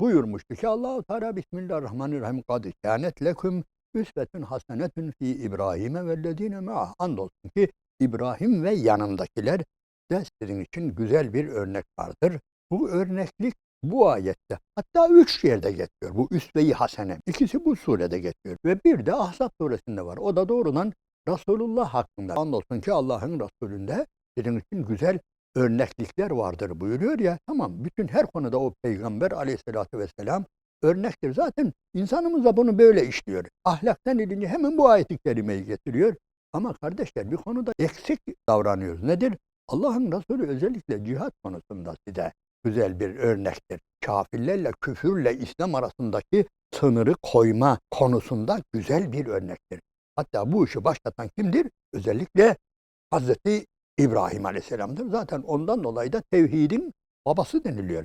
buyurmuştu ki Allahu Teala Bismillahirrahmanirrahim kad kânet leküm üsvetun hasenetun fi İbrahim'e vellezine ma'ah. Andolsun ki İbrahim ve yanındakiler de sizin için güzel bir örnek vardır. Bu örneklik bu ayette hatta üç yerde geçiyor. Bu üsve-i hasene. İkisi bu surede geçiyor. Ve bir de Ahzab suresinde var. O da doğrudan Resulullah hakkında. Andolsun ki Allah'ın Resulünde sizin için güzel örneklikler vardır buyuruyor ya. Tamam bütün her konuda o peygamber aleyhissalatü vesselam örnektir. Zaten insanımız da bunu böyle işliyor. Ahlaktan edince hemen bu ayeti kerimeyi getiriyor. Ama kardeşler bir konuda eksik davranıyoruz. Nedir? Allah'ın Resulü özellikle cihat konusunda size güzel bir örnektir. Kafirlerle, küfürle İslam arasındaki sınırı koyma konusunda güzel bir örnektir. Hatta bu işi başlatan kimdir? Özellikle Hazreti İbrahim Aleyhisselam'dır. Zaten ondan dolayı da tevhidin babası deniliyor.